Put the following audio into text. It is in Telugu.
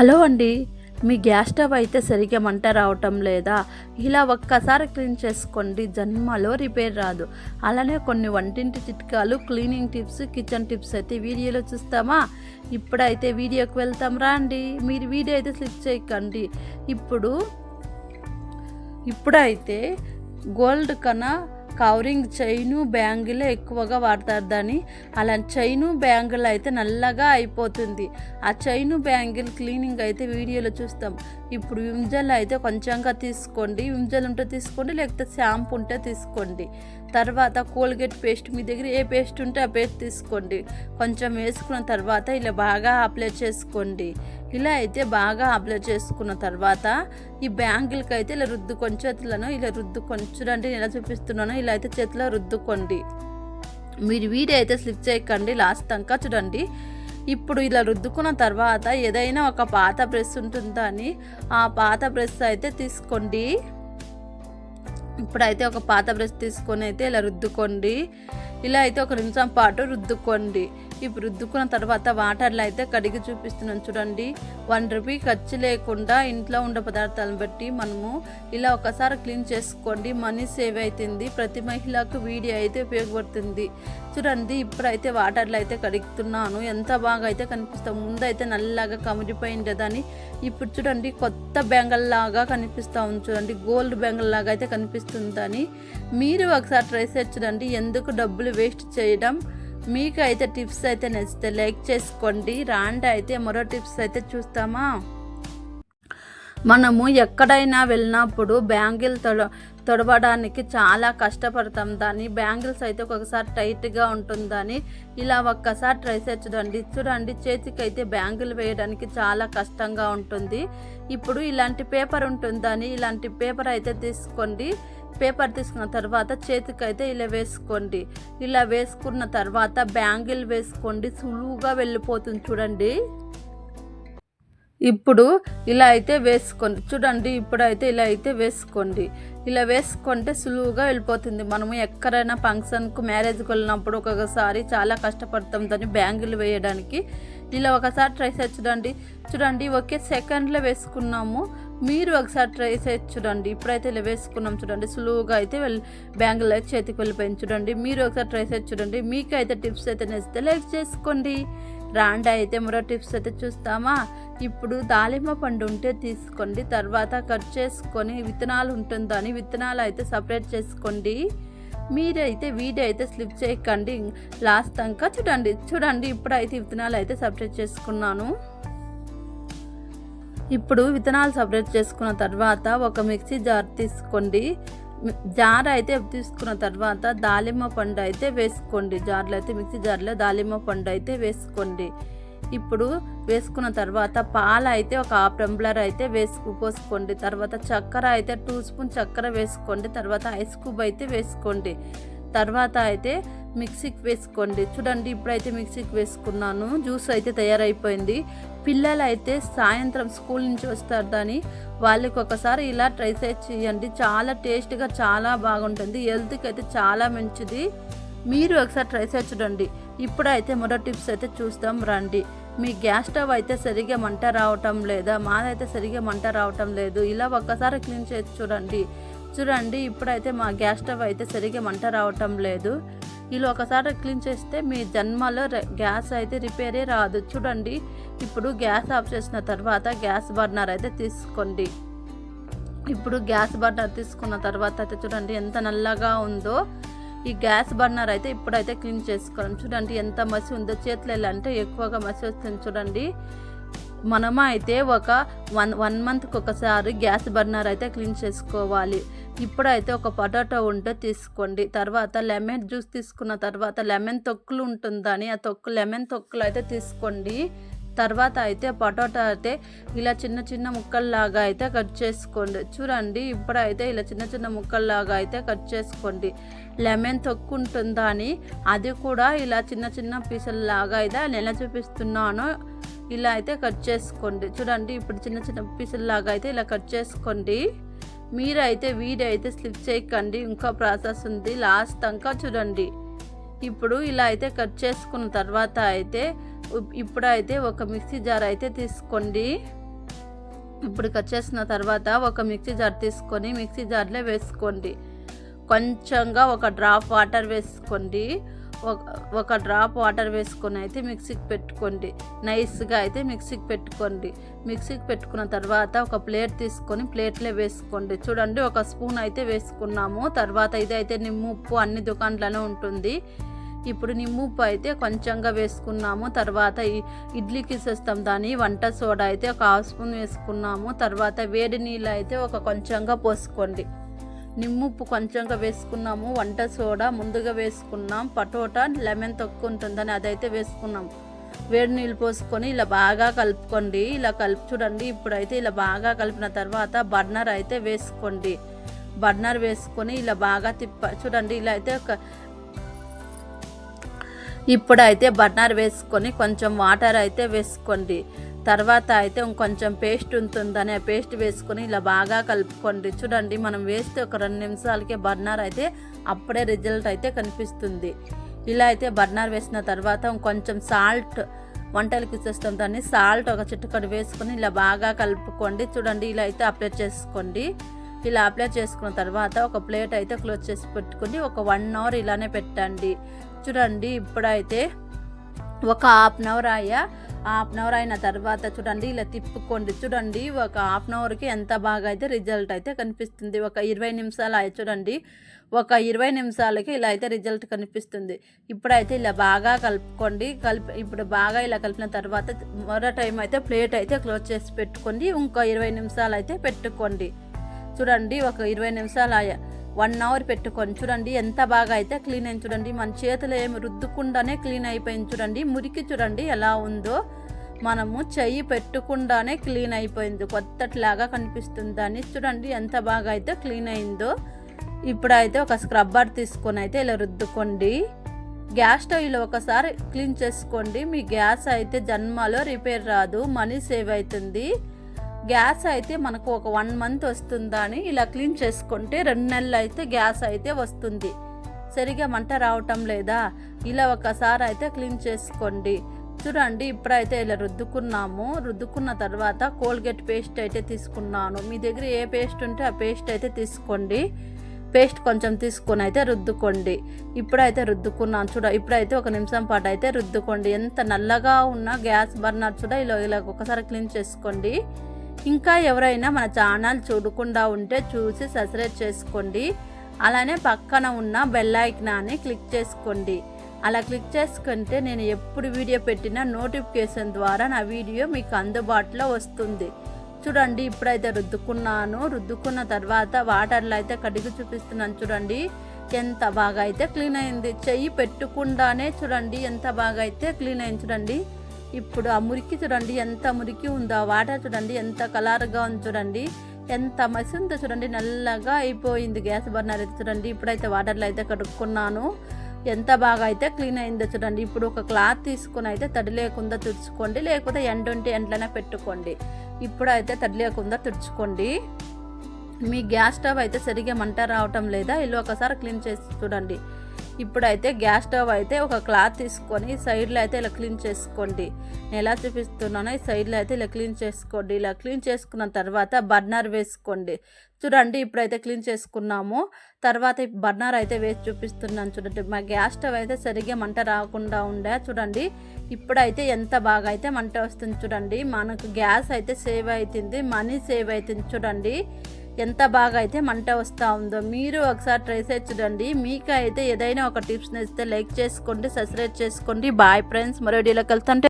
హలో అండి మీ గ్యాస్ స్టవ్ అయితే సరిగ్గా మంట రావటం లేదా? ఇలా ఒక్కసారి క్లీన్ చేసుకోండి జన్మలో రిపేర్ రాదు. అలానే కొన్ని వంటింటి చిట్కాలు క్లీనింగ్ టిప్స్ కిచెన్ టిప్స్ అయితే వీడియోలో చూస్తామా? ఇప్పుడైతే వీడియోకి వెళ్తాం రాండి. మీరు వీడియో అయితే స్లిప్ చేయకండి. ఇప్పుడు ఇప్పుడైతే గోల్డ్ కన్నా కవరింగ్ చైను బ్యాంగిలే ఎక్కువగా వాడతారు దాన్ని అలా చైను బ్యాంగిల్ అయితే నల్లగా అయిపోతుంది ఆ చైను బ్యాంగిల్ క్లీనింగ్ అయితే వీడియోలో చూస్తాం ఇప్పుడు విమ్జల్ అయితే కొంచెంగా తీసుకోండి విమ్జల్ ఉంటే తీసుకోండి లేకపోతే షాంపూ ఉంటే తీసుకోండి తర్వాత కోల్గేట్ పేస్ట్ మీ దగ్గర ఏ పేస్ట్ ఉంటే ఆ పేస్ట్ తీసుకోండి కొంచెం వేసుకున్న తర్వాత ఇలా బాగా అప్లై చేసుకోండి ఇలా అయితే బాగా అప్లై చేసుకున్న తర్వాత ఈ బ్యాంగిల్కి అయితే ఇలా రుద్దుకొని చేతులను ఇలా రుద్దుకొని చూడండి నేను ఎలా చూపిస్తున్నానో ఇలా అయితే చేతిలో రుద్దుకోండి. మీరు వీడియో అయితే స్లిప్ చేయకండి లాస్ట్ తంకా చూడండి. ఇప్పుడు ఇలా రుద్దుకున్న తర్వాత ఏదైనా ఒక పాత బ్రష్ ఉంటుందని ఆ పాత ప్రెస్ అయితే తీసుకోండి. ఇప్పుడైతే ఒక పాత బ్రష్ తీసుకొని అయితే ఇలా రుద్దుకోండి. ఇలా అయితే ఒక నిమిషం పాటు రుద్దుకోండి. ఇప్పుడు రుద్దుకున్న తర్వాత వాటర్లో అయితే కడిగి చూపిస్తున్నాను చూడండి. వన్ రూపీ ఖర్చు లేకుండా ఇంట్లో ఉండే పదార్థాలను బట్టి మనము ఇలా ఒకసారి క్లీన్ చేసుకోండి. మనీ సేవ్ అవుతుంది ప్రతి మహిళకు వీడియో అయితే ఉపయోగపడుతుంది. చూడండి ఇప్పుడైతే వాటర్లో అయితే కడుగుతున్నాను. ఎంత బాగా అయితే కనిపిస్తాం ముందు అయితే నల్లగా కమిరిపోయింది అని ఇప్పుడు చూడండి కొత్త బెంగల్ లాగా కనిపిస్తూ ఉంది చూడండి. గోల్డ్ బెంగల్ లాగా అయితే కనిపిస్తుందని మీరు ఒకసారి ట్రై చేసి చూడండి ఎందుకు డబ్బులు వేస్ట్ చేయడం? మీకు అయితే టిప్స్ అయితే నచ్చితే లైక్ చేసుకోండి. రాండి అయితే మరో టిప్స్ అయితే చూస్తామా? మనము ఎక్కడైనా వెళ్ళినప్పుడు బ్యాంగిల్ తొడ తొడవడానికి చాలా కష్టపడతాం దాన్ని. బ్యాంగిల్స్ అయితే ఒక్కొక్కసారి టైట్గా ఉంటుందని ఇలా ఒక్కసారి ట్రై చేసి చూడండి. చేతికి అయితే బ్యాంగిల్ వేయడానికి చాలా కష్టంగా ఉంటుంది. ఇప్పుడు ఇలాంటి పేపర్ ఉంటుందని ఇలాంటి పేపర్ అయితే తీసుకోండి. పేపర్ తీసుకున్న తర్వాత చేతికైతే ఇలా వేసుకోండి. ఇలా వేసుకున్న తర్వాత బ్యాంగిల్ వేసుకోండి. సులువుగా వెళ్ళిపోతుంది చూడండి. ఇప్పుడు ఇలా అయితే వేసుకోండి. చూడండి ఇప్పుడైతే ఇలా అయితే వేసుకోండి. ఇలా వేసుకుంటే సులువుగా వెళ్ళిపోతుంది. మనము ఎక్కడైనా ఫంక్షన్కు మ్యారేజ్కి వెళ్ళినప్పుడు ఒక్కొక్కసారి చాలా కష్టపడతాం దాన్ని బ్యాంగిల్ వేయడానికి. ఇలా ఒకసారి ట్రై చేసి చూడండి. చూడండి ఒకే సెకండ్లో వేసుకున్నాము. మీరు ఒకసారి ట్రై చేసి చూడండి. ఇప్పుడైతే ఇలా వేసుకున్నాం చూడండి. సులువుగా అయితే వెళ్ళి బ్యాంగిల్ అయితే చేతికి వెళ్ళిపోయింది చూడండి. మీరు ఒకసారి ట్రై చేసి చూడండి. మీకు అయితే టిప్స్ అయితే నచ్చితే లైక్ చేసుకోండి. రాండా అయితే మరో టిప్స్ అయితే చూస్తామా? ఇప్పుడు దాలిమ్మ పండు ఉంటే తీసుకోండి. తర్వాత కట్ చేసుకొని విత్తనాలు ఉంటుందని విత్తనాలు అయితే సపరేట్ చేసుకోండి. మీరైతే వీడియో అయితే స్లిప్ చేయకండి. లాస్ట్ దాకా చూడండి. చూడండి ఇప్పుడైతే విత్తనాలు అయితే సపరేట్ చేసుకున్నాను. ఇప్పుడు విత్తనాలు సపరేట్ చేసుకున్న తర్వాత ఒక మిక్సీ జార్ తీసుకోండి. జార్ అయితే తీసుకున్న తర్వాత దాలిమ్మ పండు అయితే వేసుకోండి. జార్లో అయితే మిక్సీ జార్లో దాలిమ్మ పండు అయితే వేసుకోండి. ఇప్పుడు వేసుకున్న తర్వాత పాలు అయితే ఒక హాఫ్ టంబ్లర్ అయితే వేసుకు పోసుకోండి. తర్వాత చక్కెర అయితే టూ స్పూన్ చక్కెర వేసుకోండి. తర్వాత ఐస్ క్యూబ్ అయితే వేసుకోండి. తర్వాత అయితే మిక్సీకి వేసుకోండి. చూడండి ఇప్పుడైతే మిక్సీకి వేసుకున్నాను. జ్యూస్ అయితే తయారైపోయింది. పిల్లలు అయితే సాయంత్రం స్కూల్ నుంచి వస్తారు దాని. వాళ్ళకి ఒకసారి ఇలా ట్రై చేయండి. చాలా టేస్ట్గా చాలా బాగుంటుంది. హెల్త్కి అయితే చాలా మంచిది. మీరు ఒకసారి ట్రై చూడండి. ఇప్పుడైతే మరో టిప్స్ అయితే చూస్తాం. రండి. మీ గ్యాస్ స్టవ్ అయితే సరిగా మంట రావటం లేదా మాదైతే సరిగా మంట రావటం లేదు. ఇలా ఒక్కసారి క్లీన్ చేసి చూడండి. చూడండి ఇప్పుడైతే మా గ్యాస్ స్టవ్ అయితే సరిగ్గా మంట రావటం లేదు. ఇలా ఒకసారి క్లీన్ చేస్తే మీ జన్మలో గ్యాస్ అయితే రిపేరే రాదు. చూడండి ఇప్పుడు గ్యాస్ ఆఫ్ చేసిన తర్వాత గ్యాస్ బర్నర్ అయితే తీసుకోండి. ఇప్పుడు గ్యాస్ బర్నర్ తీసుకున్న తర్వాత అయితే చూడండి ఎంత నల్లగా ఉందో. ఈ గ్యాస్ బర్నర్ అయితే ఇప్పుడైతే క్లీన్ చేసుకోవాలి. చూడండి ఎంత మసి ఉందో. చేతులు ఎలా అంటే ఎక్కువగా మసి వస్తుంది చూడండి. మనము అయితే ఒక వన్ వన్ మంత్కి ఒకసారి గ్యాస్ బర్నర్ అయితే క్లీన్ చేసుకోవాలి. ఇప్పుడైతే ఒక పొటాటో ఉంటే తీసుకోండి. తర్వాత లెమన్ జ్యూస్ తీసుకున్న తర్వాత లెమన్ తొక్కులు ఉంటుందని ఆ తొక్కు లెమన్ తొక్కులు అయితే తీసుకోండి. తర్వాత అయితే పొటాటో అయితే ఇలా చిన్న చిన్న ముక్కల్లాగా అయితే కట్ చేసుకోండి. చూడండి ఇప్పుడైతే ఇలా చిన్న చిన్న ముక్కల్లాగా అయితే కట్ చేసుకోండి. లెమన్ తొక్కు ఉంటుందా అని అది కూడా ఇలా చిన్న చిన్న పీసుల్లాగా అయితే నెల చూపిస్తున్నాను. ఇలా అయితే కట్ చేసుకోండి. చూడండి ఇప్పుడు చిన్న చిన్న పీసుల్లాగా అయితే ఇలా కట్ చేసుకోండి. మీరైతే వీడియో అయితే స్లిప్ చేయకండి. ఇంకా ప్రాసెస్ ఉంది. లాస్ట్ దాకా చూడండి. ఇప్పుడు ఇలా అయితే కట్ చేసుకున్న తర్వాత అయితే ఇప్పుడైతే ఒక మిక్సీ జార్ అయితే తీసుకోండి. ఇప్పుడు కట్ చేసిన తర్వాత ఒక మిక్సీ జార్ తీసుకొని మిక్సీ జార్లో వేసుకోండి. కొంచెంగా ఒక డ్రాప్ వాటర్ వేసుకోండి. ఒక ఒక డ్రాప్ వాటర్ వేసుకొని అయితే మిక్సీకి పెట్టుకోండి. నైస్గా అయితే మిక్సీకి పెట్టుకోండి. మిక్సీకి పెట్టుకున్న తర్వాత ఒక ప్లేట్ తీసుకొని ప్లేట్లో వేసుకోండి. చూడండి ఒక స్పూన్ అయితే వేసుకున్నాము. తర్వాత ఇది అయితే నిమ్ము ఉప్పు అన్ని దుకాణంలోనే ఉంటుంది. ఇప్పుడు నిమ్ము ఉప్పు అయితే కొంచెంగా వేసుకున్నాము. తర్వాత ఇడ్లీకి వేసేస్తాం దాని వంట సోడా అయితే ఒక హాఫ్ స్పూన్ వేసుకున్నాము. తర్వాత వేడి నీళ్ళు అయితే ఒక కొంచెంగా పోసుకోండి. నిమ్ముప్పు కొంచెంగా వేసుకున్నాము వంట సోడా ముందుగా వేసుకున్నాం పటోటా లెమన్ తక్కువ ఉంటుందని అదైతే వేసుకున్నాం. వేడి నీళ్ళు పోసుకొని ఇలా బాగా కలుపుకోండి ఇలా కలుపు చూడండి ఇప్పుడైతే ఇలా బాగా కలిపిన తర్వాత బర్నర్ అయితే వేసుకోండి. బర్నర్ వేసుకొని ఇలా బాగా తిప్ప చూడండి ఇలా అయితే ఒక ఇప్పుడైతే బర్నర్ వేసుకొని కొంచెం వాటర్ అయితే వేసుకోండి. తర్వాత అయితే ఇంకొంచెం పేస్ట్ ఉంటుందని ఆ పేస్ట్ వేసుకొని ఇలా బాగా కలుపుకోండి. చూడండి మనం వేస్తే ఒక రెండు నిమిషాలకే బర్నర్ అయితే అప్పుడే రిజల్ట్ అయితే కనిపిస్తుంది. ఇలా అయితే బర్నర్ వేసిన తర్వాత ఇంకొంచెం సాల్ట్ వంటలకి ఇచ్చేస్తాం దాన్ని సాల్ట్ ఒక చిట్టుకడ వేసుకొని ఇలా బాగా కలుపుకోండి. చూడండి ఇలా అయితే అప్లై చేసుకోండి. ఇలా అప్లై చేసుకున్న తర్వాత ఒక ప్లేట్ అయితే క్లోజ్ చేసి పెట్టుకుని ఒక వన్ అవర్ ఇలానే పెట్టండి. చూడండి ఇప్పుడైతే ఒక హాఫ్ అన్ అవర్ అయ్యా. హాఫ్ అన్ అవర్ అయిన తర్వాత చూడండి ఇలా తిప్పుకోండి. చూడండి ఒక హాఫ్ అన్ అవర్కి ఎంత బాగా అయితే రిజల్ట్ అయితే కనిపిస్తుంది. ఒక ఇరవై నిమిషాలు అయ్యి చూడండి ఒక ఇరవై నిమిషాలకి ఇలా అయితే రిజల్ట్ కనిపిస్తుంది. ఇప్పుడైతే ఇలా బాగా కలుపుకోండి. కలిపి ఇప్పుడు బాగా ఇలా కలిపిన తర్వాత మరో టైం అయితే ప్లేట్ అయితే క్లోజ్ చేసి పెట్టుకోండి. ఇంకో ఇరవై నిమిషాలు అయితే పెట్టుకోండి. చూడండి ఒక ఇరవై నిమిషాలు వన్ అవర్ పెట్టుకొని చూడండి ఎంత బాగా అయితే క్లీన్ అయింది చూడండి. మన చేతులు ఏమి రుద్దుకుండానే క్లీన్ అయిపోయింది చూడండి. మురికి చూడండి ఎలా ఉందో. మనము చెయ్యి పెట్టకుండానే క్లీన్ అయిపోయింది. కొత్తట్లాగా కనిపిస్తుంది అని చూడండి ఎంత బాగా అయితే క్లీన్ అయిందో. ఇప్పుడైతే ఒక స్క్రబ్బర్ తీసుకొని అయితే ఇలా రుద్దుకోండి. గ్యాస్ స్టవ్లో ఒకసారి క్లీన్ చేసుకోండి. మీ గ్యాస్ అయితే జన్మలో రిపేర్ రాదు. మనీ సేవ్ అవుతుంది. గ్యాస్ అయితే మనకు ఒక వన్ మంత్ వస్తుందని ఇలా క్లీన్ చేసుకుంటే రెండు నెలలు అయితే గ్యాస్ అయితే వస్తుంది. సరిగా మంట రావటం లేదా? ఇలా ఒకసారి అయితే క్లీన్ చేసుకోండి. చూడండి ఇప్పుడైతే ఇలా రుద్దుకున్నాము. రుద్దుకున్న తర్వాత కోల్గేట్ పేస్ట్ అయితే తీసుకున్నాను. మీ దగ్గర ఏ పేస్ట్ ఉంటే ఆ పేస్ట్ అయితే తీసుకోండి. పేస్ట్ కొంచెం తీసుకొని అయితే రుద్దుకోండి. ఇప్పుడైతే రుద్దుకున్నాను చూడ ఇప్పుడైతే ఒక నిమిషం పాటు అయితే రుద్దుకోండి. ఎంత నల్లగా ఉన్న గ్యాస్ బర్నర్ చూడ ఇలా ఇలా ఒకసారి క్లీన్ చేసుకోండి. ఇంకా ఎవరైనా మన ఛానల్ చూడకుండా ఉంటే చూసి సబ్స్క్రైబ్ చేసుకోండి. అలానే పక్కన ఉన్న బెల్ ఐకనాన్ని క్లిక్ చేసుకోండి. అలా క్లిక్ చేసుకుంటే నేను ఎప్పుడు వీడియో పెట్టినా నోటిఫికేషన్ ద్వారా నా వీడియో మీకు అందుబాటులో వస్తుంది. చూడండి ఇప్పుడైతే రుద్దుకున్నాను. రుద్దుకున్న తర్వాత వాటర్లో అయితే కడిగి చూపిస్తున్నాను చూడండి. ఎంత బాగా అయితే క్లీన్ అయింది. చెయ్యి పెట్టుకుండానే చూడండి ఎంత బాగా అయితే క్లీన్ అయింది చూడండి. ఇప్పుడు ఆ మురికి చూడండి ఎంత మురికి ఉందో ఆ వాటర్ చూడండి ఎంత కలర్గా ఉంది చూడండి ఎంత మసి ఉందో చూడండి నల్లగా అయిపోయింది గ్యాస్ బర్నర్ అయితే చూడండి ఇప్పుడైతే వాటర్లో అయితే కడుక్కున్నాను. ఎంత బాగా అయితే క్లీన్ అయిందో చూడండి ఇప్పుడు ఒక క్లాత్ తీసుకుని అయితే తడి లేకుండా తుడుచుకోండి లేకపోతే ఎండ ఉంటే ఎండ్లనే పెట్టుకోండి. ఇప్పుడు అయితే తడి లేకుండా తుడుచుకోండి. మీ గ్యాస్ స్టవ్ అయితే సరిగా మంట రావటం లేదా ఇల్లు ఒకసారి క్లీన్ చేసి చూడండి. ఇప్పుడైతే గ్యాస్ స్టవ్ అయితే ఒక క్లాత్ తీసుకొని సైడ్లో అయితే ఇలా క్లీన్ చేసుకోండి. నేను ఎలా చూపిస్తున్నానో ఈ సైడ్లో అయితే ఇలా క్లీన్ చేసుకోండి. ఇలా క్లీన్ చేసుకున్న తర్వాత బర్నర్ వేసుకోండి. చూడండి ఇప్పుడైతే క్లీన్ చేసుకున్నాము. తర్వాత బర్నర్ అయితే వేసి చూపిస్తున్నాను చూడండి. మా గ్యాస్ స్టవ్ అయితే సరిగ్గా మంట రాకుండా ఉండే. చూడండి ఇప్పుడైతే ఎంత బాగా అయితే మంట వస్తుంది చూడండి. మనకు గ్యాస్ అయితే సేవ్ అవుతుంది మనీ సేవ్ అవుతుంది చూడండి. ఎంత బాగా అయితే మంట వస్తూ ఉందో మీరు ఒకసారి ట్రై చేసి చూడండి. మీకు అయితే ఏదైనా ఒక టిప్స్ నచ్చితే లైక్ చేసుకోండి సబ్స్క్రైబ్ చేసుకోండి. బాయ్ ఫ్రెండ్స్ మరో వీడియోలోకి వెళ్తుంటే